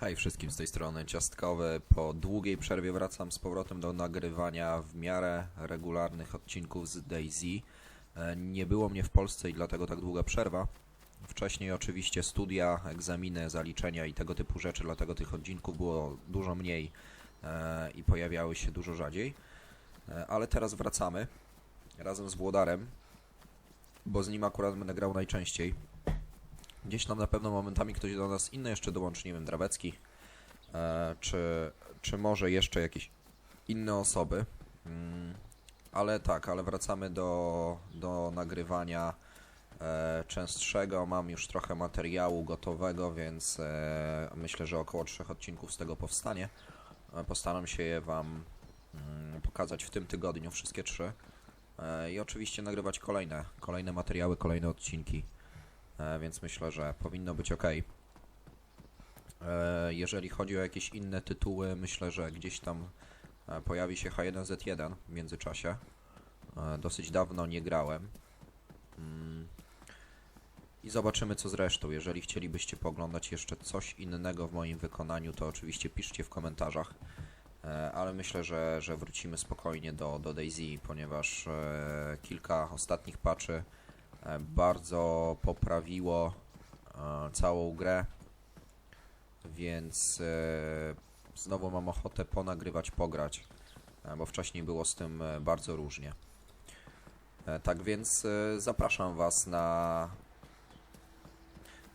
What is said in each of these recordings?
Hej wszystkim z tej strony Ciastkowy. Po długiej przerwie wracam z powrotem do nagrywania w miarę regularnych odcinków z DayZ. E, Nie było mnie w Polsce i dlatego tak długa przerwa. Wcześniej oczywiście studia, egzaminy, zaliczenia i tego typu rzeczy, dlatego tych odcinków było dużo mniej e, i pojawiały się dużo rzadziej. E, Ale teraz wracamy razem z Włodarem, bo z nim akurat będę grał najczęściej. Gdzieś tam na pewno momentami ktoś do nas inny jeszcze dołączy, nie wiem, Drawecki, e, czy, czy może jeszcze jakieś inne osoby. Mm, ale tak, ale wracamy do, do nagrywania e, częstszego. Mam już trochę materiału gotowego, więc e, myślę, że około trzech odcinków z tego powstanie. Postaram się je Wam mm, pokazać w tym tygodniu, wszystkie trzy. I oczywiście nagrywać kolejne, kolejne materiały, kolejne odcinki. E, więc myślę, że powinno być ok. E, jeżeli chodzi o jakieś inne tytuły, myślę, że gdzieś tam e, pojawi się H1Z1 w międzyczasie. Dosyć dawno nie grałem. Mm. I zobaczymy co z resztą. Jeżeli chcielibyście pooglądać jeszcze coś innego w moim wykonaniu, to oczywiście piszcie w komentarzach. Ale myślę, że, że wrócimy spokojnie do, do DayZ, ponieważ kilka ostatnich patchy e, bardzo poprawiło e, całą grę, więc e, znowu mam ochotę ponagrywać, pograć, e, bo wcześniej było z tym e, bardzo różnie. E, Tak więc e, zapraszam Was na,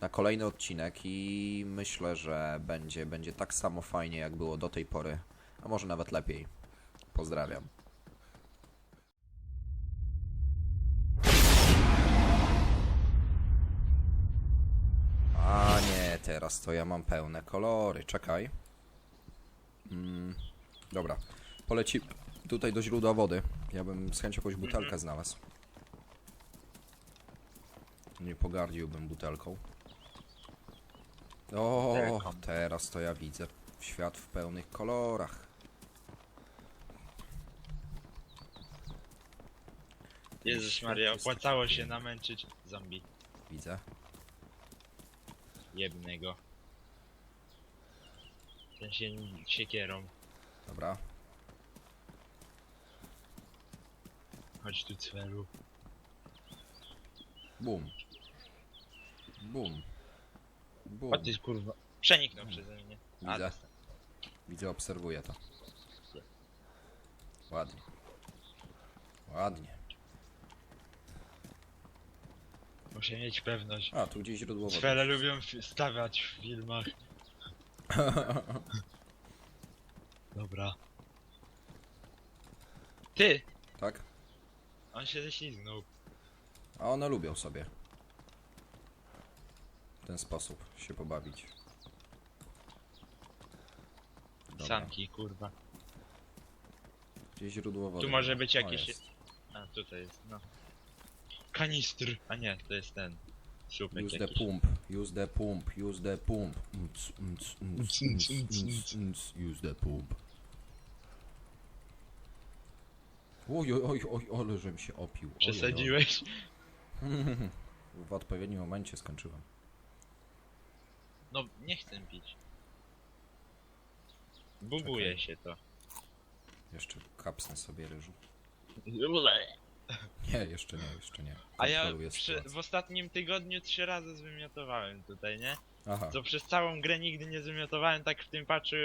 na kolejny odcinek i myślę, że będzie, będzie tak samo fajnie jak było do tej pory, a może nawet lepiej. Pozdrawiam. Teraz to ja mam pełne kolory. Czekaj. Mm, dobra. Poleci tutaj do źródła wody. Ja bym z chęcią jakąś butelkę znalazł. Nie pogardziłbym butelką. O, teraz to ja widzę świat w pełnych kolorach. Jezus Maria, opłacało się namęczyć zombie. Widzę. Jebnego. Ten się siekierą. Dobra. Chodź tu cwelu. Bum. Bum. Bum. Ty kurwa. Przeniknął przeze mnie. A, Widzę. Widzę, obserwuję to. Ładnie. Ładnie. Muszę mieć pewność. A, tu gdzieś źródło wody. Cwele lubią fi- stawiać w filmach. Dobra. Ty! tak? On się ześlizgnął. A one lubią sobie. W ten sposób się pobawić. Dobra. Sanki, kurwa. Gdzieś źródło wody. Tu może być O, jakieś- jest. A, tutaj jest, no. Kanistr! A nie, to jest ten. Słupek Use the jakiś. pump, use the pump, use the pump. Use the pump. Oj, oj, oj, oj, ale żem się opił. Oj, oj, oj. Przesadziłeś? W odpowiednim momencie skończyłem. No, nie chcę pić. Bubuje Czekaj. się to. Jeszcze kapsnę sobie ryżu. Nie, jeszcze nie, jeszcze nie. A ja Kontroluję przy, sytuację. w ostatnim tygodniu trzy razy zwymiotowałem tutaj, nie? Aha, Co przez całą grę nigdy nie zwymiotowałem, tak w tym patchu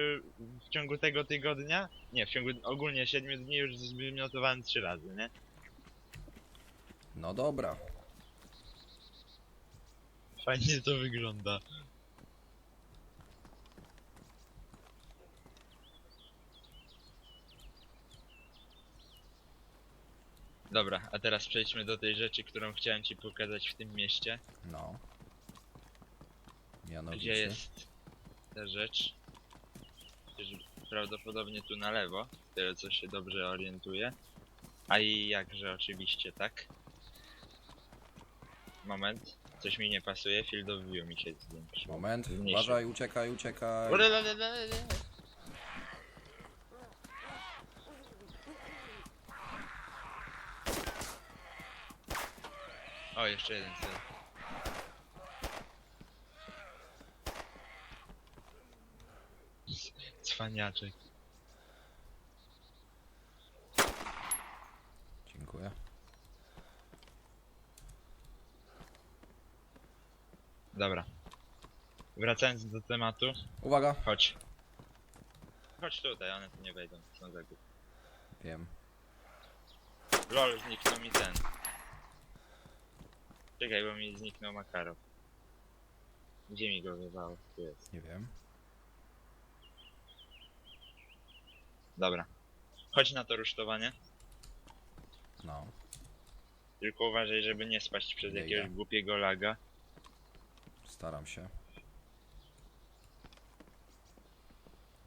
w ciągu tego tygodnia. Nie, w ciągu ogólnie 7 dni już zwymiotowałem trzy razy, nie? no dobra. Fajnie to wygląda. Dobra, a teraz przejdźmy do tej rzeczy, którą chciałem ci pokazać w tym mieście. No. Gdzie Mianowicie. jest ta rzecz? Przecież prawdopodobnie tu na lewo, tyle co się dobrze orientuje. A i jakże oczywiście, tak? Moment, coś mi nie pasuje, field of view mi się zwiększył. Moment, Zmniejszył. uważaj, uciekaj, uciekaj. O, jeszcze jeden cel. cwaniaczek. Dziękuję. Dobra. Wracając do tematu, Uwaga! chodź. Chodź tutaj, one tu nie wejdą, są za głupie. Wiem. Lol, zniknął mi ten. Czekaj, bo mi zniknął Makarow. Gdzie mi go wywało? Tu jest. Nie wiem. Dobra. Chodź na to rusztowanie. No. Tylko uważaj, żeby nie spaść przez Nie jakiegoś idę. głupiego laga. Staram się.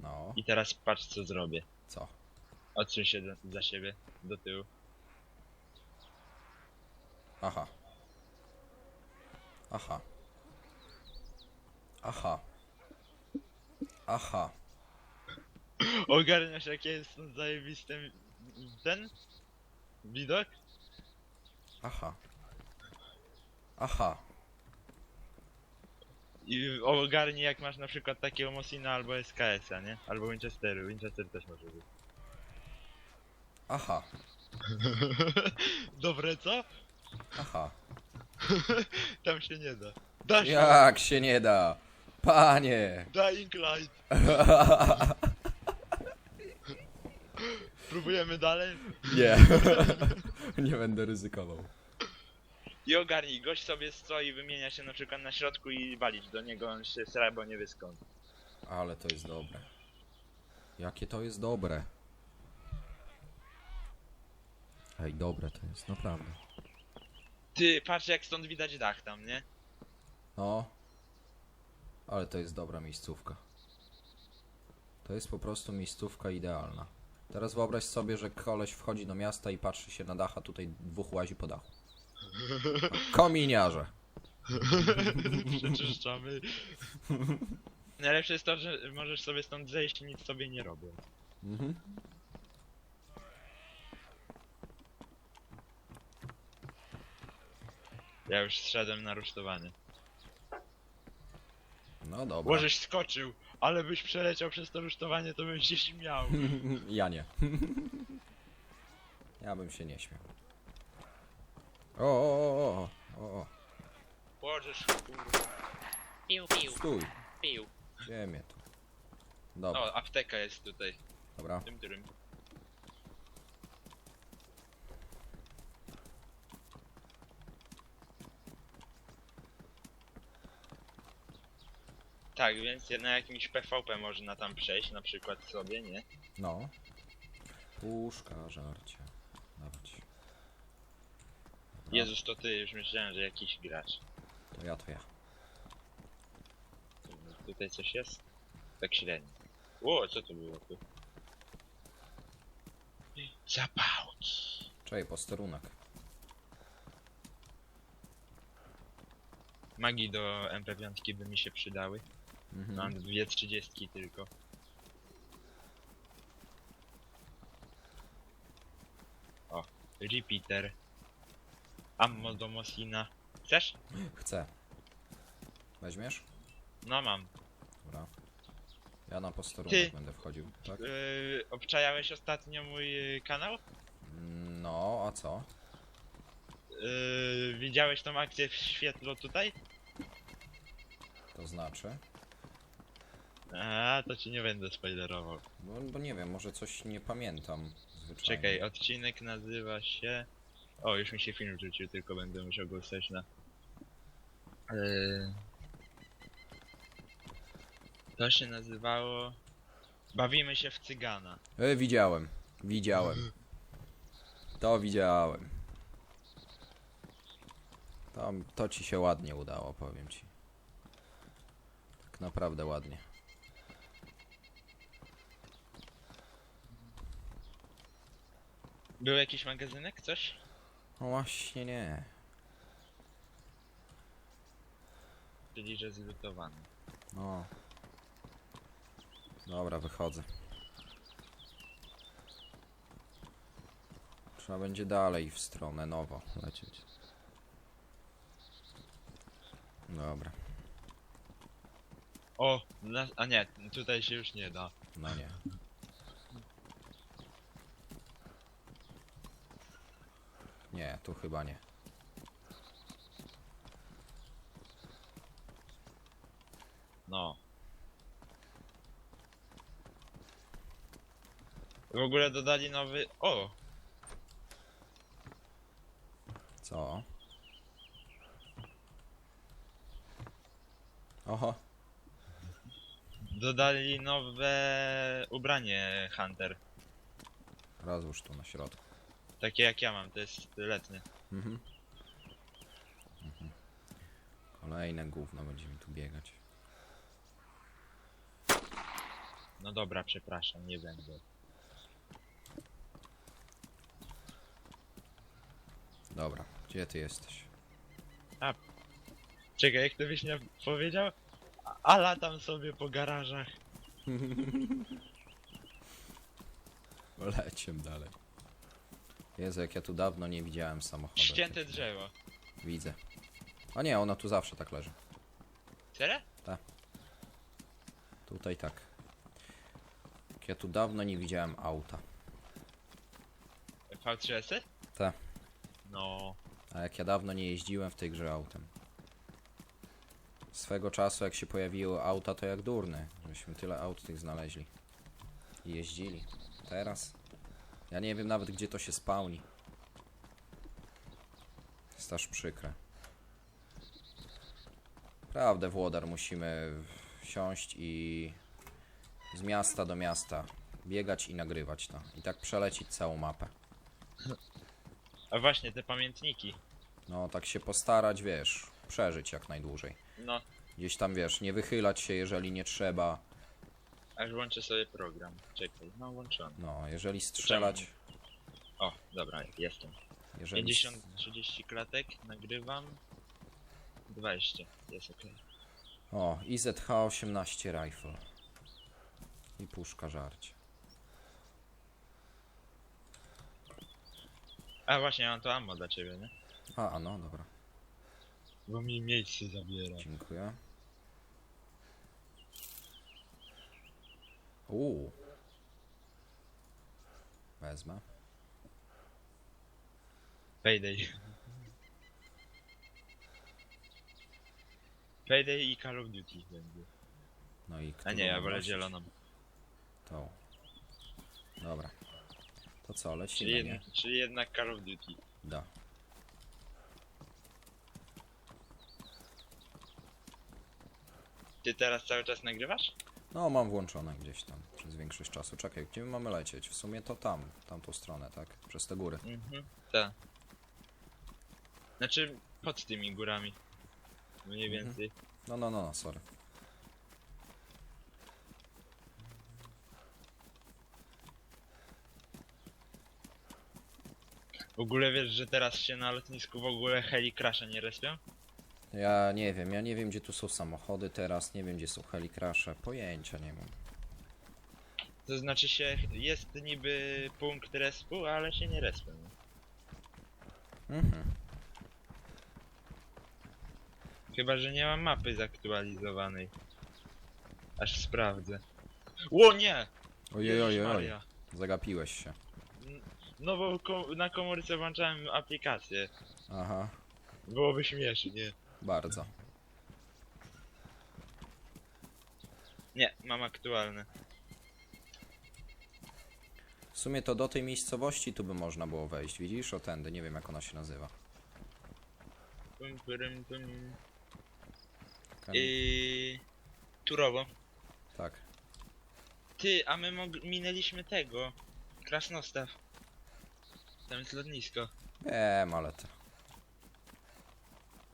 No. I teraz patrz co zrobię. Co? Odsuń się do, za siebie, do tyłu. Aha. Aha. Aha. Aha. Ogarniasz jakie jest zajebisty ten widok? Aha. Aha. I ogarnij jak masz na przykład takiego Mosina albo SKS-a, nie? Albo Winchesteru, Winchester też może być. Aha. Dobre co? Aha. Tam się nie da. Da się! Jak się nie da? Panie! Dying Light! Próbujemy dalej? Nie. nie będę ryzykował. I ogarnij, gość sobie stoi, wymienia się na przykład na środku i walić do niego, on się srabo nie wie skąd. Ale to jest dobre. Jakie to jest dobre. Ej, dobre to jest, naprawdę. Ty, patrz jak stąd widać dach tam, nie? No. Ale to jest dobra miejscówka. To jest po prostu miejscówka idealna. Teraz wyobraź sobie, że koleś wchodzi do miasta i patrzy się na dach, a tutaj dwóch łazi po dachu. Kominiarze. Przeczyszczamy. Najlepsze jest to, że możesz sobie stąd zejść i nic sobie nie robią. Mhm. Ja już zszedłem na rusztowanie. No dobra. Łożeś skoczył, ale byś przeleciał przez to rusztowanie, to bym się śmiał. Ja nie. ja bym się nie śmiał. O, o, o, o, o, o. Kurwa. Piu, piu, Stój. piu. Gdzie mnie tu? Dobra, O, apteka jest tutaj. dobra. Tym, tym. Tak, więc na jakimś PvP można tam przejść, na przykład sobie, nie? No. Puszka, żarcie. Dawać. Dobra, Jezus, to ty, już myślałem, że jakiś gracz. To ja, to ja. Tutaj coś jest? Tak średnio. Ło, co to było tu? Zapałki. Czekaj, posterunek. Magii do MP5 by mi się przydały. Mhm. Mam dwie trzydziestki tylko. O, repeater. Ammo do Mosina. Chcesz? Chcę. Weźmiesz? No mam. Dobra. Ja na posterunek Ty. będę wchodził, tak? Yy, obczajałeś ostatnio mój yy, kanał? No, a co? Yy, widziałeś tą akcję w świetlo tutaj? To znaczy? A, to ci nie będę spoilerował. Bo, bo nie wiem, może coś nie pamiętam zwyczajnie. Czekaj, odcinek nazywa się... O, już mi się film rzucił, tylko będę musiał go ustawić na... Yy... To się nazywało... Bawimy się w cygana. E, widziałem. Widziałem. To widziałem. To, to ci się ładnie udało, powiem ci. Tak naprawdę ładnie. Był jakiś magazynek, coś? No właśnie nie. Czyli, że zlutowany. No. Dobra, wychodzę. Trzeba będzie dalej w stronę nowo lecieć. Dobra. O, na, a nie, tutaj się już nie da. No nie. Nie, tu chyba nie. No. W ogóle dodali nowy... O! Co? Oho, Dodali nowe ubranie Hunter. rozłóż tu na środku. Takie jak ja mam, to jest letnie. Mhm. Mhm. Kolejne gówno będzie mi tu biegać. No dobra, przepraszam, nie będę. Dobra, gdzie ty jesteś? Czekaj, jak to byś nie powiedział? A- A latam sobie po garażach. Leciem dalej. Jezu, jak ja tu dawno nie widziałem samochodu. Ścięte drzewo. Widzę. A nie, ono tu zawsze tak leży. Serio? Tutaj tak. Jak ja tu dawno nie widziałem auta. V3S? Tak. No. A jak ja dawno nie jeździłem w tej grze autem. Swego czasu jak się pojawiły auta to jak durny. Żeśmy tyle aut tych znaleźli. I jeździli. Teraz? Ja nie wiem nawet gdzie to się spełni. Jest aż przykre. Prawdę Włodar musimy wsiąść i z miasta do miasta biegać i nagrywać to. I tak przelecić całą mapę. A właśnie, te pamiętniki. No tak się postarać, wiesz, przeżyć jak najdłużej. No, Gdzieś tam, wiesz, nie wychylać się, jeżeli nie trzeba. Aż włączę sobie program. Czekaj, no włączony. No, jeżeli strzelać, O, dobra, jestem. jeżeli... 50, 30 klatek, nagrywam. 20, jest ok. O, IZH-18 rifle. I puszka żarcie. A właśnie, ja mam to ammo dla ciebie, nie? A no, dobra. Bo mi miejsce zabiera. Dziękuję. Uuu. Wezmę. Payday. Payday i Call of Duty będzie. No i A nie, ja wolę zieloną. Tą. Dobra. To co, Czyli, lecimy, jedna, nie? czyli jednak Call of Duty. Da. Ty teraz cały czas nagrywasz? No, mam włączone gdzieś tam przez większość czasu. Czekaj, gdzie my mamy lecieć? W sumie to tam, w tamtą stronę, tak? Przez te góry. Mhm, tak. Znaczy, pod tymi górami. Mniej Mhm. więcej. No, no, no, no, sorry. W ogóle wiesz, że teraz się na lotnisku w ogóle heli crashe nie respią? Ja nie wiem, ja nie wiem, gdzie tu są samochody teraz, nie wiem, gdzie są helikrasze. Pojęcia nie mam. To znaczy się, jest niby punkt respu, ale się nie respią. Mhm. Chyba, że nie mam mapy zaktualizowanej. Aż sprawdzę. Ło nie! Ojej, ojej, ojej. Maria. Zagapiłeś się. No bo ko na komórce włączałem aplikację. Aha, Byłoby śmiesznie. Bardzo. Nie, mam aktualne. W sumie to do tej miejscowości tu by można było wejść, widzisz? O tędy, nie wiem jak ona się nazywa. Pum, pyrym, pum. Kan- Yy... Turowo. Tak. Ty, a my mog- minęliśmy tego. Krasnostaw. Tam jest lotnisko. Wiem, ale to...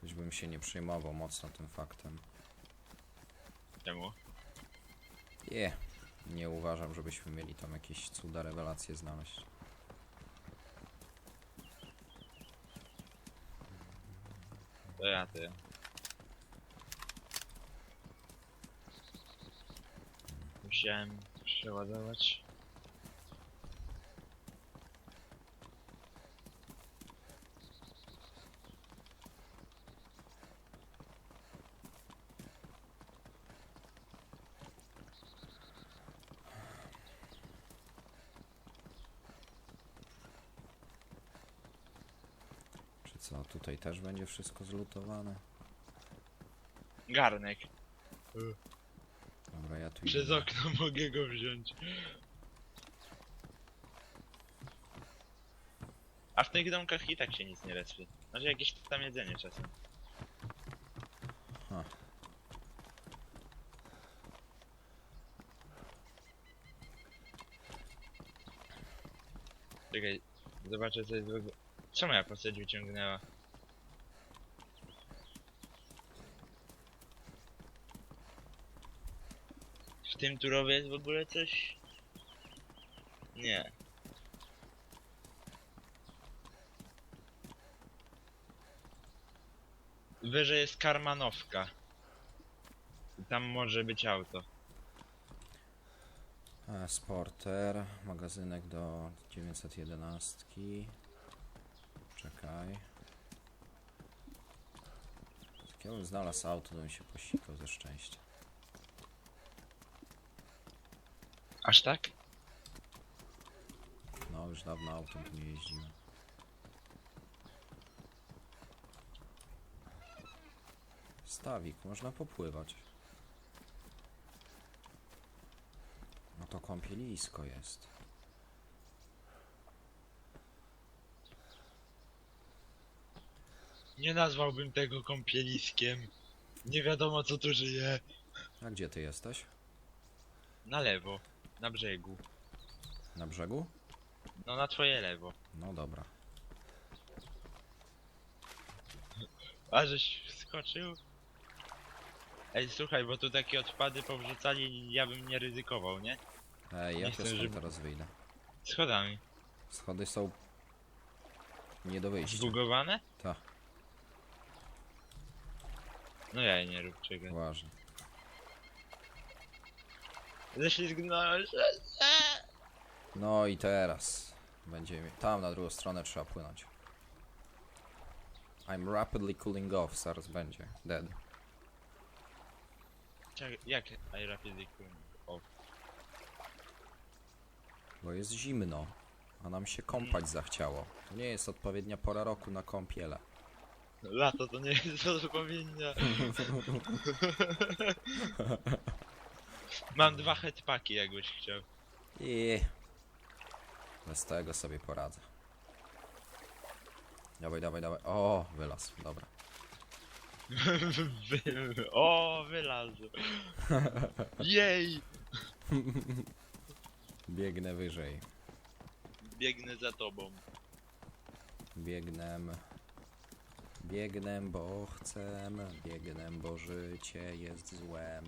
Już bym się nie przejmował mocno tym faktem. Czemu? Je, nie uważam, żebyśmy mieli tam jakieś cuda rewelacje znaleźć. To ja, ja. Musiałem przeładować. Co, tutaj też będzie wszystko zlutowane? Garnek. Dobra, ja tu Przez idę. okno mogę go wziąć. A w tych domkach i tak się nic nie respi. Znaczy jakieś tam jedzenie czasem. Ha. Czekaj, zobaczę co jest w ogóle... Co moja postać wyciągnęła? W tym turowie jest w ogóle coś? Nie. Wyżej jest karmanowka. Tam może być auto. Sporter, magazynek do 911. Czekaj. Jak ja bym znalazł auto, to bym się posikał ze szczęścia. Aż tak? No, już dawno autem tu nie jeździłem. Stawik, można popływać. No to kąpielisko jest. Nie nazwałbym tego kąpieliskiem. Nie wiadomo co tu żyje. A gdzie ty jesteś? Na lewo, na brzegu. Na brzegu? No na twoje lewo. No dobra. A żeś wskoczył? Ej słuchaj, bo tu takie odpady powrzucali, ja bym nie ryzykował, nie? Ej, Nie jak chcę, ja stąd żeby- teraz wyjdę? Schodami. Schody są... Nie do wyjścia. Zbugowane? Tak, No ja nie rób czego. Ważne. Ześlizgnąłeś. No i teraz będziemy. Tam na drugą stronę trzeba płynąć. I'm rapidly cooling off, zaraz będzie. Dead. Czekaj, jak I rapidly cooling off? Bo jest zimno, a nam się kąpać zachciało. To nie jest odpowiednia pora roku na kąpiele. Lato to nie jest odpowiednia. Mam dwa headpacki jakbyś chciał. I bez tego sobie poradzę. Dawaj, dawaj, dawaj. O, wylazł, dobra. Wy... O, wylazł. Jej! Biegnę wyżej. Biegnę za tobą. Biegnę. Biegnę, bo chcę. Biegnę, bo życie jest złem.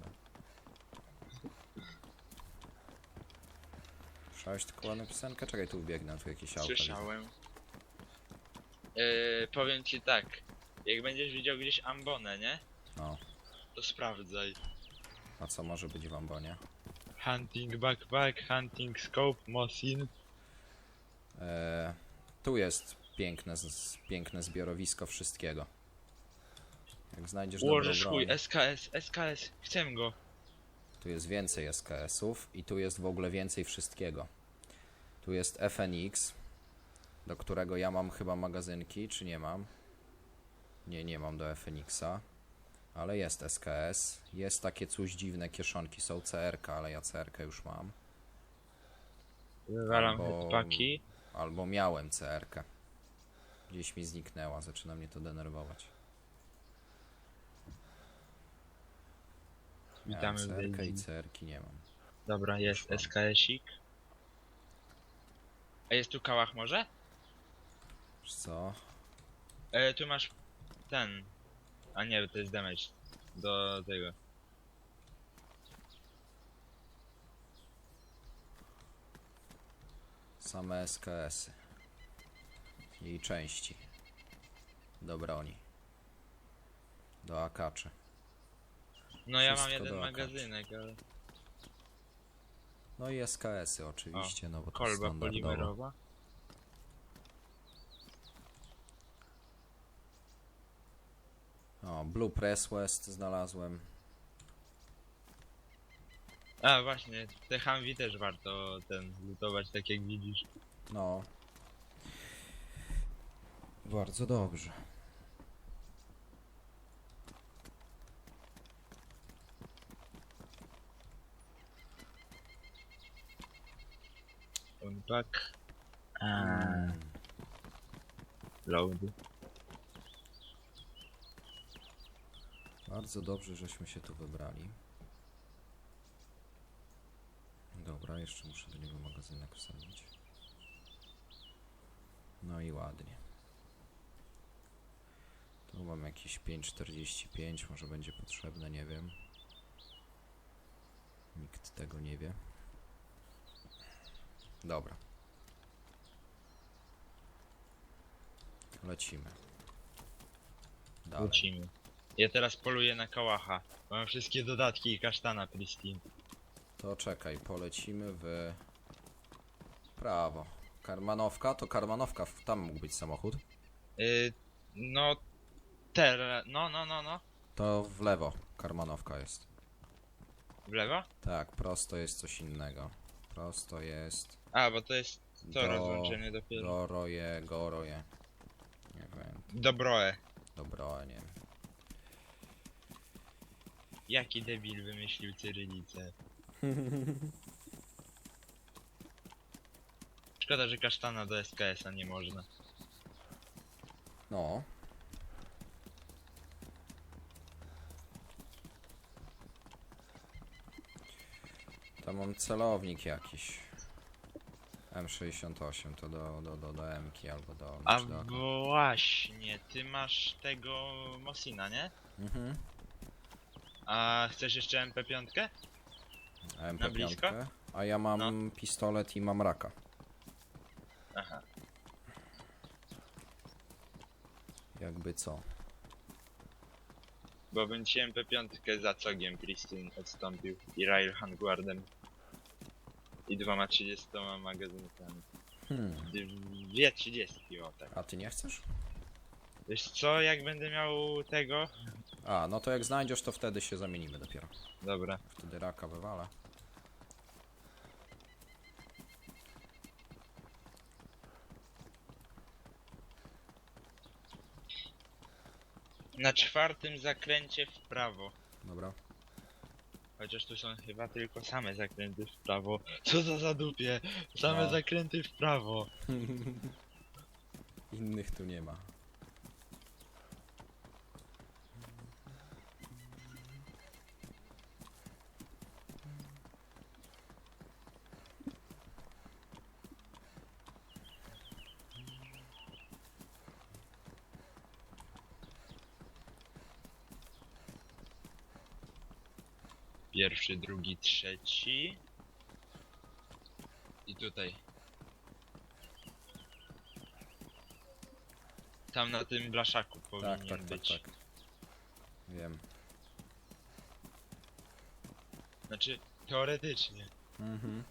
Słyszałeś tylko ładną piosenkę? Czekaj, tu biegnę, tu jakieś auto. Słyszałem. Yy, powiem ci tak. Jak będziesz widział gdzieś ambonę, nie? No, To sprawdzaj. a co może być w ambonie? Hunting backpack, hunting scope, Mosin. Eee, tu jest piękne, z, piękne zbiorowisko wszystkiego. Jak znajdziesz dobrą Łożesz chuj, broń, SKS, SKS, chcę go. Tu jest więcej SKS-ów i tu jest w ogóle więcej wszystkiego. Tu jest FNX, do którego ja mam chyba magazynki, czy nie mam? Nie, nie mam do FNX-a. Ale jest SKS. Jest takie coś dziwne kieszonki. Są CRK, ale ja CRK już mam. Wywalam Albo-. Albo miałem CRK. Gdzieś mi zniknęła, zaczyna mnie to denerwować. Miałem Witamy w CRK i. CRK nie mam. Dobra, jest. SKS-ik. A jest tu kałach może? Wiesz co? E, tu masz ten. A nie, to jest damage. Do tego. Same SKS-y. I części. Do broni. Do akaczy. No ja mam Wszystko jeden do AK. magazynek, ale. No i SKS-y oczywiście, no bo to Kolba standardowo. polimerowa. O, Blue Press West znalazłem. A właśnie, te Humvee też warto ten lutować, tak jak widzisz. No. Bardzo dobrze. Unpack. A, load. Bardzo dobrze, żeśmy się tu wybrali. Dobra, jeszcze muszę do niego magazynek wsadzić. No i ładnie. Tu mam jakieś 5,45, może będzie potrzebne, nie wiem. Nikt tego nie wie. Dobra. Lecimy. Dalej. Wrócimy. Ja teraz poluję na kałacha. Mam wszystkie dodatki i kasztana pristine. To czekaj, polecimy w prawo. Karmanowka? To Karmanowka, w- tam mógł być samochód. Y, no, teraz, no, no, no, no. To w lewo Karmanowka jest. W lewo? Tak, prosto jest coś innego. Prosto jest A, bo to jest to Do- rozłączenie dopiero. Goroje, Goroje. Nie wiem, Dobroe. dobro, nie wiem. Jaki debil wymyślił cyrylicę? Szkoda, że kasztana do SKS-a nie można. No. Tam mam celownik jakiś. M68 to do, do, do, do M-ki albo do... A czy do AK. właśnie, ty masz tego Mosina, nie? Mhm. A chcesz jeszcze MP5? MP5. blisko? A ja mam pistolet i mam raka. Aha. Jakby co. Bo bym ci MP5 za cogiem Pristine odstąpił i Rail Handguardem. I dwoma 30 magazynkami. Hmm. Dwie 30, o tak. A ty nie chcesz? Wiesz co, jak będę miał tego? A, no to jak znajdziesz, to wtedy się zamienimy dopiero. Dobra. Wtedy raka wywalę. Na czwartym zakręcie w prawo. Dobra. Chociaż tu są chyba tylko same zakręty w prawo. Co za zadupie? Same No. zakręty w prawo. Innych tu nie ma. Pierwszy, drugi, trzeci. I tutaj. Tam na tym blaszaku powinien Tak, tak, tak, być. tak. Wiem. Znaczy, teoretycznie. Mhm.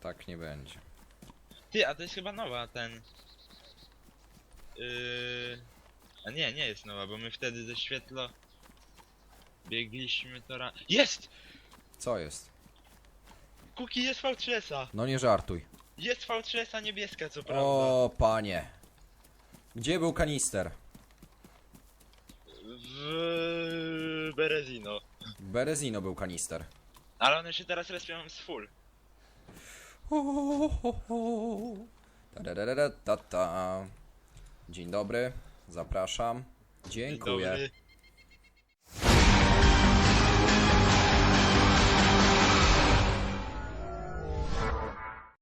Tak nie będzie. Ty, a to jest chyba nowa ten. Yy... A nie, nie jest nowa, bo my wtedy ze świetlo biegliśmy to ra... Jest! Co jest? Kuki jest V3S-a! No nie żartuj. Jest V3S-a niebieska, co prawda. O, panie. Gdzie był kanister? W Berezino. Berezino był kanister. Ale one się teraz respią z full. Ho, ho, ho, ho. Tararara, ta, ta. Dzień dobry, zapraszam. Dziękuję. dobry.